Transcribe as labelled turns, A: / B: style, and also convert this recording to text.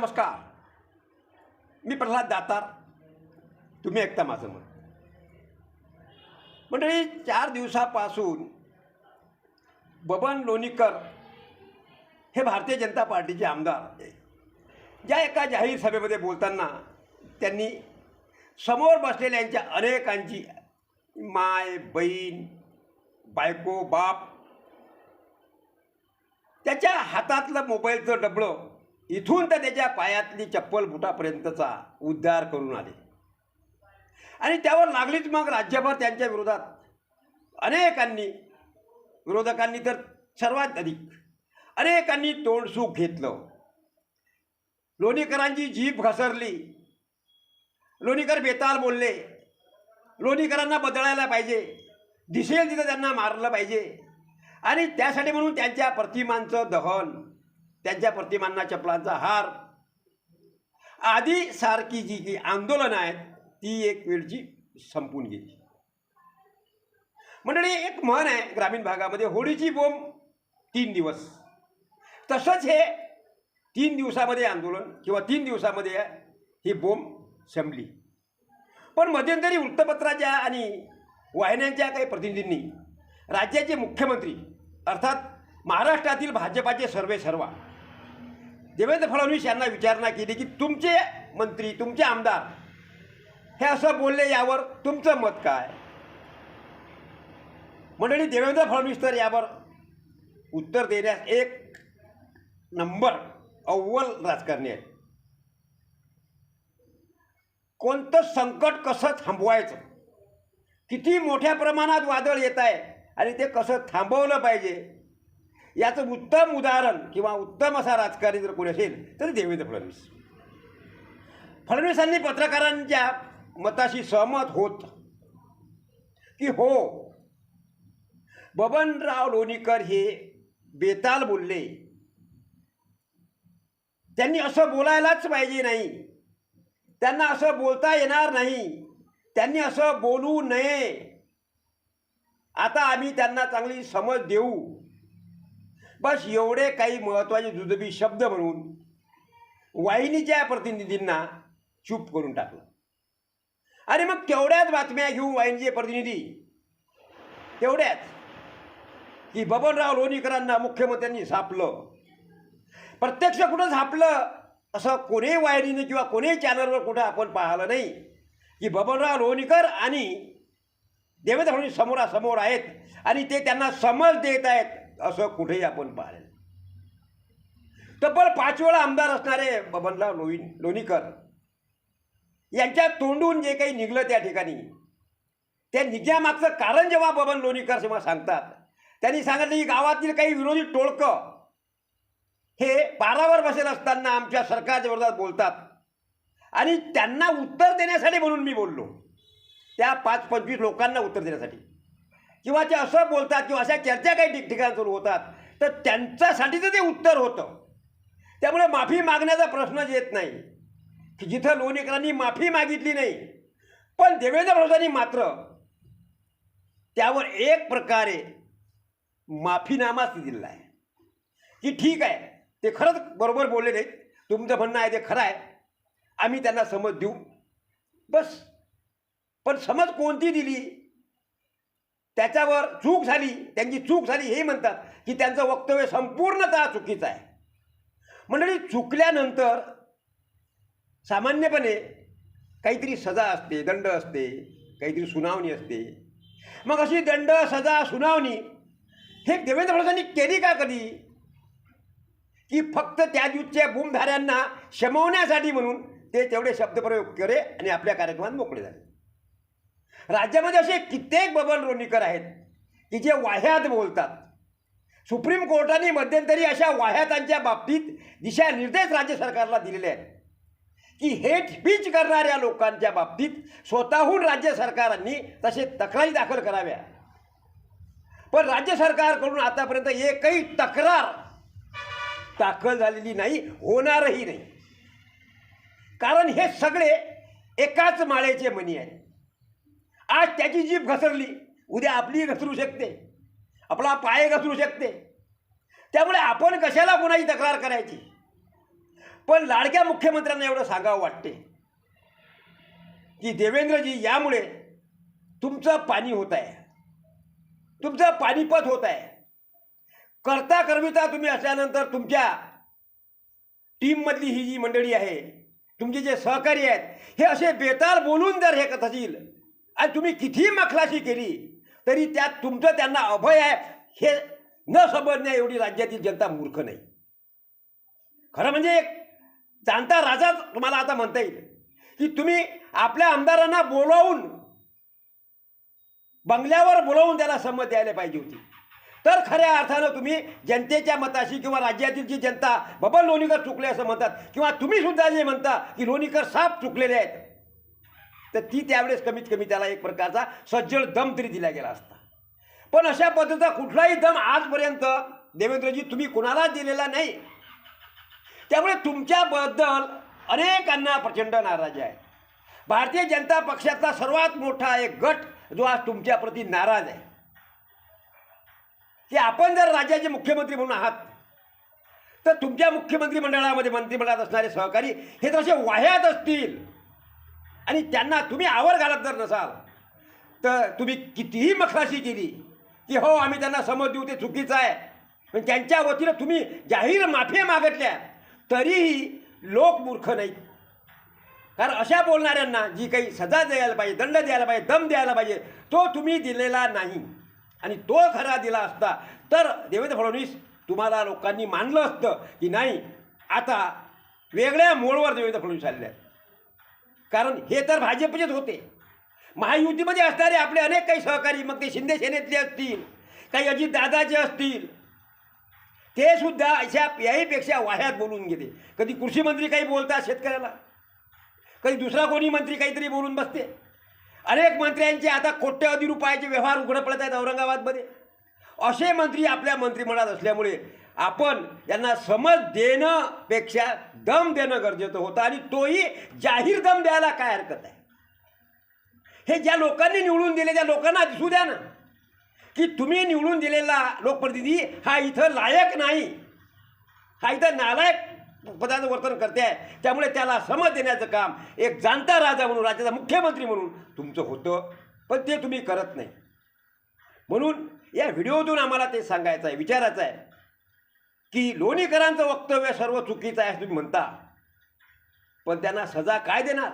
A: नमस्कार. मी प्रल्हाद दातार. तुम्ही ऐकता माझं मत मंडळी चार दिवसापासून बबन लोणीकर हे भारतीय जनता पार्टीचे आमदार ज्या एका जाहीर सभेमध्ये बोलताना त्यांनी समोर बसलेल्यांच्या अनेकांची माय बहीण बायको बाप त्याच्या हातातलं मोबाईलचं डबळं इथून तर त्याच्या पायातली चप्पल बुटापर्यंतचा उद्धार करून आले. आणि त्यावर लागलीच मग राज्यभर त्यांच्या विरोधात. अनेकांनी विरोधकांनी तर सर्वात अधिक अनेकांनी तोंडसूक घेतलं. लोणीकरांची जीभ घसरली. लोणीकर बेताल बोलले लोणीकरांना बदलायला पाहिजे. दिसेल तिथं त्यांना मारलं पाहिजे. आणि त्यासाठी म्हणून त्यांच्या प्रतिमांचं दहन त्यांच्या प्रतिमांना चपलांचा हार. आधी सारखी जी जी आंदोलनं आहेत ती एक वेळची संपून गेली. मंडळी एक म्हण आहे ग्रामीण भागामध्ये होळीची बोंब तीन दिवस. तसंच हे तीन दिवसामध्ये आंदोलन किंवा तीन दिवसामध्ये ही बोंब संपली. पण मध्यंतरी वृत्तपत्राच्या आणि वाहिन्यांच्या काही प्रतिनिधींनी राज्याचे मुख्यमंत्री अर्थात महाराष्ट्रातील भाजपाचे सर्वे सर्वा. देवेंद्र फडणवीस यांना विचारणा केली की तुमचे मंत्री तुमचे आमदार हे असं बोलले यावर तुमचं मत काय? मंडळी देवेंद्र फडणवीस तर यावर उत्तर देण्यास एक नंबर अव्वल राजकारणी आहे कोणतं संकट कसं थांबवायचं? किती मोठ्या प्रमाणात वादळ येत आहे आणि ते कसं थांबवलं पाहिजे? याचं उत्तम उदाहरण किंवा उत्तम असा राजकारणी जर कोणी असेल तर देवेंद्र फडणवीस. फडणवीसांनी पत्रकारांच्या मताशी सहमत होत. की हो बबनराव लोणीकर हे बेताल बोलले. त्यांनी असं बोलायलाच पाहिजे नाही. त्यांना असं बोलता येणार नाही. त्यांनी असं बोलू नये. आता आम्ही त्यांना चांगली समज देऊ. बस एवढे काही महत्त्वाचे जुजबी शब्द म्हणून वाहिनीच्या प्रतिनिधींना चूप करून टाकलं. आणि मग तेवढ्याच बातम्या घेऊन वाहिनीचे प्रतिनिधी? तेवढ्याच की बबनराव लोणीकरांना मुख्यमंत्र्यांनी झापलं प्रत्यक्ष कुठं झापलं असं कोणीही वाहिनीने किंवा कोणीही चॅनलवर कुठं आपण पाहिलं नाही. की बबनराव लोणीकर आणि देवेंद्र फडणवीस समोरासमोर आहेत आणि ते त्यांना समज देत आहेत. असं कुठेही आपण पाहिलं तब्बल पाच वेळा आमदार असणारे बबनराव लोणी लोणीकर यांच्या तोंडून जे काही निघलं त्या ठिकाणी त्या निघण्यामागचं कारण जेव्हा बबन लोणीकर जेव्हा सांगतात त्यांनी सांगितलं की गावातील काही विरोधी टोळकं हे पारावर बसेल असताना आमच्या सरकारच्या विरोधात बोलतात. आणि त्यांना उत्तर देण्यासाठी म्हणून मी बोललो. त्या पाच पंचवीस लोकांना उत्तर देण्यासाठी. किंवा ते असं बोलतात किंवा अशा चर्चा काही ठिकठिकाणी सुरू होतात तर त्यांच्यासाठीचं ते उत्तर होतं. त्यामुळे माफी मागण्याचा प्रश्नच येत नाही. की जिथं लोणीकरांनी माफी मागितली नाही पण देवेंद्र फडणवीसांनी मात्र त्यावर एक प्रकारे माफीनामाच दिलेला आहे. की ठीक आहे ते खरंच बरोबर बोलले नाहीत तुमचं म्हणणं आहे ते खरं आहे आम्ही त्यांना समज देऊ. बस. पण समज कोणती दिली? त्याच्यावर चूक झाली त्यांची चूक झाली हे म्हणतात की त्यांचं वक्तव्य संपूर्णतः चुकीचं आहे. मंडळी चुकल्यानंतर सामान्यपणे काहीतरी सजा असते दंड असते काहीतरी सुनावणी असते. मग अशी दंड सजा सुनावणी हे देवेंद्र फडणवीसांनी केली का कधी? की फक्त त्या दिवसच्या बुमधाऱ्यांना शमवण्यासाठी म्हणून ते तेवढे शब्दप्रयोग करे आणि आपल्या कार्यक्रमात मोकळे झाले. राज्यामध्ये असे कित्येक बबन रोणीकर आहेत की जे वाह्यात बोलतात. सुप्रीम कोर्टाने मध्यंतरी अशा वाह्यातांच्या बाबतीत दिशानिर्देश राज्य सरकारला दिलेले आहेत की हेट स्पीच करणाऱ्या लोकांच्या बाबतीत स्वतःहून राज्य सरकारांनी तसे तक्रारी दाखल कराव्या. पण राज्य सरकारकडून आतापर्यंत एकही तक्रार दाखल झालेली नाही होणारही नाही. कारण हे सगळे एकाच माळेचे मनी आहे आज त्याची जीभ घसरली. उद्या आपली घसरू शकते. आपला पाय घसरू शकते. त्यामुळे आपण कशाला कोणाची तक्रार करायची? पण लाडक्या मुख्यमंत्र्यांना एवढं सांगावं वाटते. की देवेंद्रजी यामुळे तुमचं पाणी होत आहे. तुमचं पाणीपत होत आहे. करता करविता तुम्ही असल्यानंतर तुमच्या टीममधली ही जी मंडळी आहे तुमचे जे सहकारी आहेत हे असे बेताल बोलून जर हे करत आणि तुम्ही कितीही मखलाशी केली? तरी त्यात तुमचं त्यांना अभय आहे. हे न समजण्या एवढी राज्यातील जनता मूर्ख नाही. खरं म्हणजे एक जाणता राजाच तुम्हाला आता म्हणता येईल. की तुम्ही आपल्या आमदारांना बोलावून बंगल्यावर बोलावून त्याला संमत द्यायला पाहिजे होती. तर खऱ्या अर्थानं तुम्ही जनतेच्या मताशी किंवा राज्यातील जी जनता बबन लोणीकर चुकले असं म्हणतात किंवा तुम्ही सुद्धा जे म्हणता की लोणीकर साफ चुकलेले आहेत. तर ती त्यावेळेस कमीत कमी त्याला एक प्रकारचा सज्जड दम तरी दिला गेला असता. पण अशा पद्धतीचा कुठलाही दम आजपर्यंत देवेंद्रजी तुम्ही कुणालाच दिलेला नाही. त्यामुळे तुमच्याबद्दल अनेकांना प्रचंड नाराजी आहे. भारतीय जनता पक्षाचा सर्वात मोठा एक गट जो आज तुमच्याप्रती नाराज आहे. की आपण जर राज्याचे मुख्यमंत्री म्हणून आहात तर तुमच्या मुख्यमंत्री मंडळामध्ये मंत्रिमंडळात असणारे सहकारी हे जसे वाह्यात असतील. आणि त्यांना तुम्ही आवर घालत जर नसाल तर तुम्ही कितीही मखराशी केली की हो आम्ही त्यांना समज देऊ ते चुकीचं आहे. पण त्यांच्या वतीनं तुम्ही जाहीर माफी मागितल्या तरीही लोक मूर्ख नाहीत. कारण अशा बोलणाऱ्यांना जी काही सजा द्यायला पाहिजे दंड द्यायला पाहिजे दम द्यायला पाहिजे तो तुम्ही दिलेला नाही. आणि तो खरा दिला असता तर देवेंद्र फडणवीस तुम्हाला लोकांनी मानलं असतं की नाही आता वेगळ्या मोडवर देवेंद्र फडणवीस आलेले आहेत. कारण हे तर भाजपचेच होते. महायुतीमध्ये असणारे आपले अनेक काही सहकारी मग ते शिंदे सेनेतले असतील काही अजितदादाचे असतील ते सुद्धा अशा याहीपेक्षा वाह्यात बोलून गेले कधी कृषी मंत्री काही बोलतात शेतकऱ्याला कधी दुसरा कोणी मंत्री काहीतरी बोलून बसते. अनेक मंत्र्यांचे आता कोट्यवधी रुपयाचे व्यवहार उघडं पडत आहेत औरंगाबादमध्ये. असे मंत्री आपल्या मंत्रिमंडळात असल्यामुळे आपण यांना समज देण्यापेक्षा दम देणं गरजेचं होतं आणि तोही जाहीर दम द्यायला काय हरकत आहे? हे ज्या लोकांनी निवडून दिले त्या लोकांना दिसू द्या ना. की तुम्ही निवडून दिलेला लोकप्रतिनिधी हा इथं लायक नाही. हा इथं नालायक पदाचं वर्तन करते आहे. त्यामुळे त्याला समज देण्याचं काम एक जाणता राजा म्हणून राज्याचा मुख्यमंत्री म्हणून तुमचं होतं पण ते तुम्ही करत नाही. म्हणून या व्हिडिओतून आम्हाला ते सांगायचं आहे विचारायचं आहे. की लोणीकरांचं वक्तव्य सर्व चुकीचं आहे तुम्ही म्हणता. पण त्यांना सजा काय देणार?